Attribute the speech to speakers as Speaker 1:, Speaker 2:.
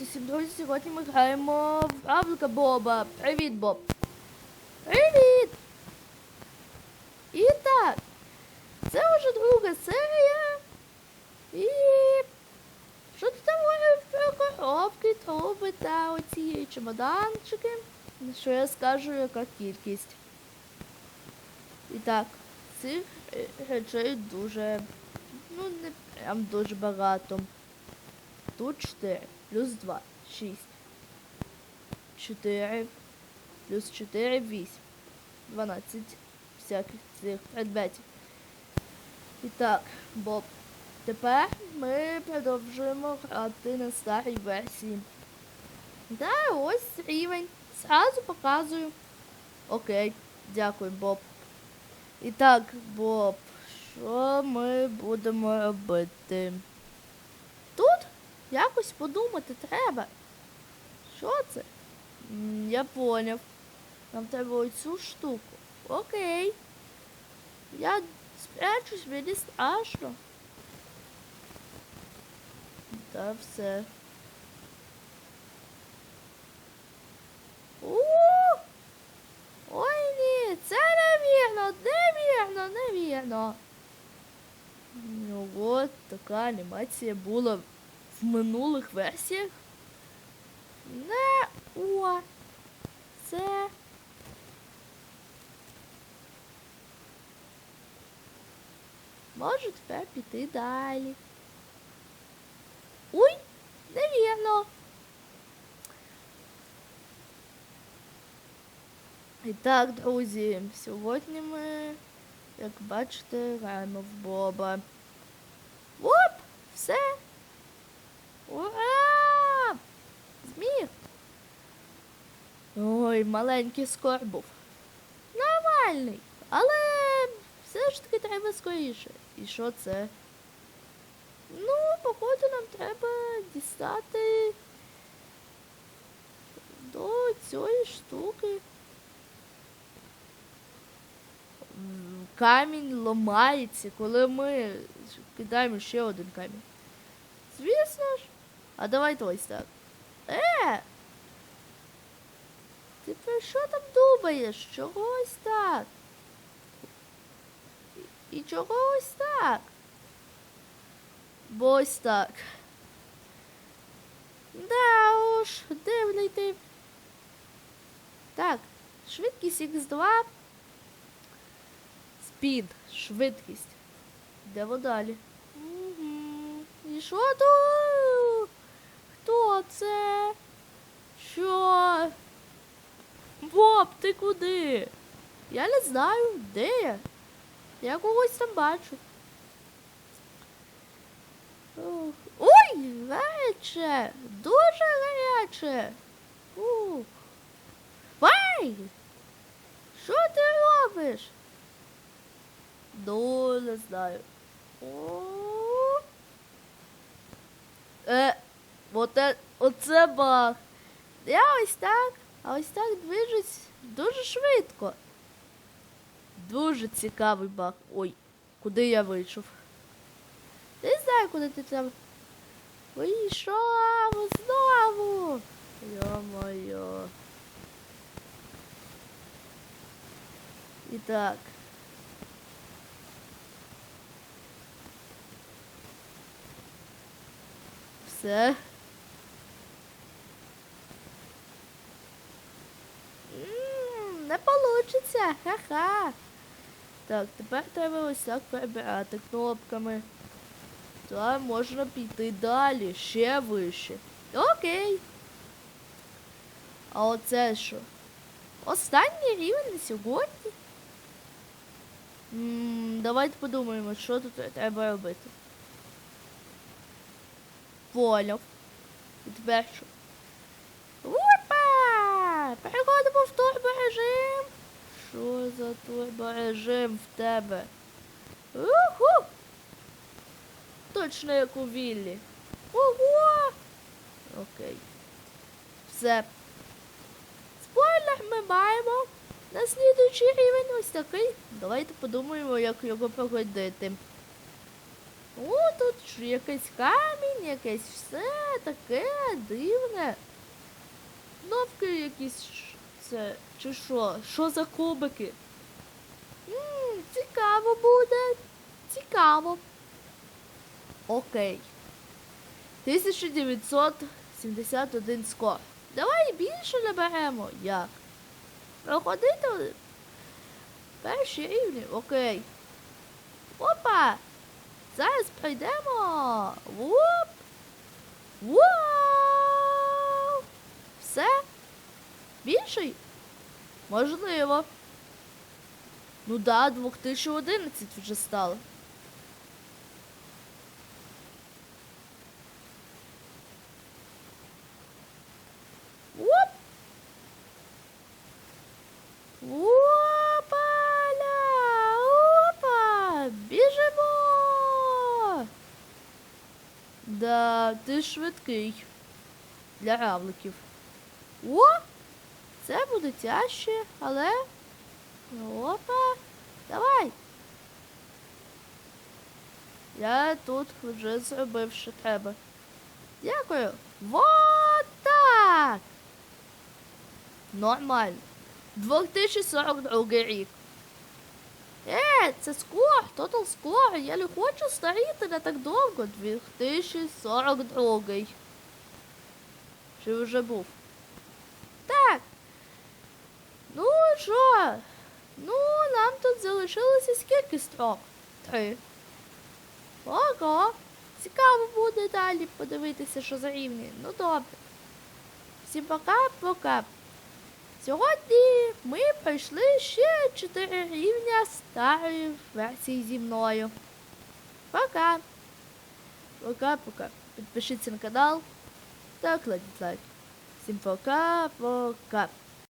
Speaker 1: Усім друзі! Сьогодні ми граємо в Равлика Боба. Привіт, Боб. Привіт! І так, це вже друга серія. І що тут там говорить про коробки, труби та оці чемоданчики? Що я скажу, яка кількість. І так, цих речей дуже, ну не прям дуже багато. Тут 4 плюс 2 6. 4 плюс 4 8. 12 всяких цих предметів. І так, Боб. Тепер ми продовжуємо грати на старій версії. Да, ось рівень. Зразу показую. Окей, дякую, Боб. І так, Боб, що ми будемо робити? Якось подумати треба. Що це? Я поняв. Нам треба оцю штуку. Окей. Я спрячусь, мені страшно. Та все. У! Ой ні, це невірно, невірно, невірно. Ну от така анімація була в минулих версіях. Не о. Це. Можу тепер піти далі. Ой, невірно. І так, друзі, сьогодні ми, як бачите, граємо в Боба. Оп! Все. Ой, маленький скор був. Нормальний. Але все ж таки треба скоріше. І що це? Ну, походу, нам треба дістати до цієї штуки. Камінь ломається, коли ми кидаємо ще один камінь. Звісно ж. А давайте ось так. Е! Ти про що там думаєш? Чого ось так? І, чого ось так? Бо ось так. Да уж, дивний тип. Так, швидкість Х2. Спід, швидкість. Йдемо далі. Мгм. І що тут? Хто це? Що? Боб, ти куди? Я не знаю, де я. Я когось там бачу. Ой, гаряче! Дуже гаряче. Ух. Вай! Що ти робиш? Ну, не знаю. О. Е, оце баг. Я ось так, а ось так движусь дуже швидко. Дуже цікавий баг. Ой, куди я вийшов? Не знаю, куди ти там вийшов знову. Йо-моє. І так. Все. М, Не ха-ха. Так, тепер треба ось так перебирати кнопками. Та можна піти далі, ще вище. Окей. А оце що? Останній рівень на сьогодні? М, давайте подумаємо, що тут треба робити. Поняв. І тепер що? Опа! Переходимо в турборежим. Що за той турборежим в тебе? Уху! Точно як у Віллі. Ого! Окей. Все. Спойлер ми маємо. На слідуючий рівень ось такий. Давайте подумаємо, як його проходити. О, тут ж якийсь камінь, якесь все таке дивне. Кнопки якісь це чи що? Що за кубики? Ммм, цікаво буде. Цікаво. Окей. 1971 скор. Давай більше наберемо. Як? Проходити перші рівні. Окей. Опа! Зараз пройдемо. Вуп! Вау! Все? Більший? Можливо. Ну да, 2011 вже стало. Оп! Опаля! Опа! Біжимо! Да, ти швидкий для равликів. О! Це буде тяжче, але. Опа! Давай! Я тут вже зробив, що треба. Дякую. Вот так. Нормально. 2042 рік. Е, це скор, тотал скор. Я не хочу старіти не так довго. 2042. Чи вже був? Так. Ну що? Ну, нам тут залишилося скільки строк? Три. Ого. Цікаво буде далі подивитися, що за рівні. Ну добре. Всім пока-пока. Сьогодні ми пройшли ще 4 рівня старої версії зі мною. Пока. Пока-пока. Підпишіться на канал та кладіть лайк. Всім пока-пока.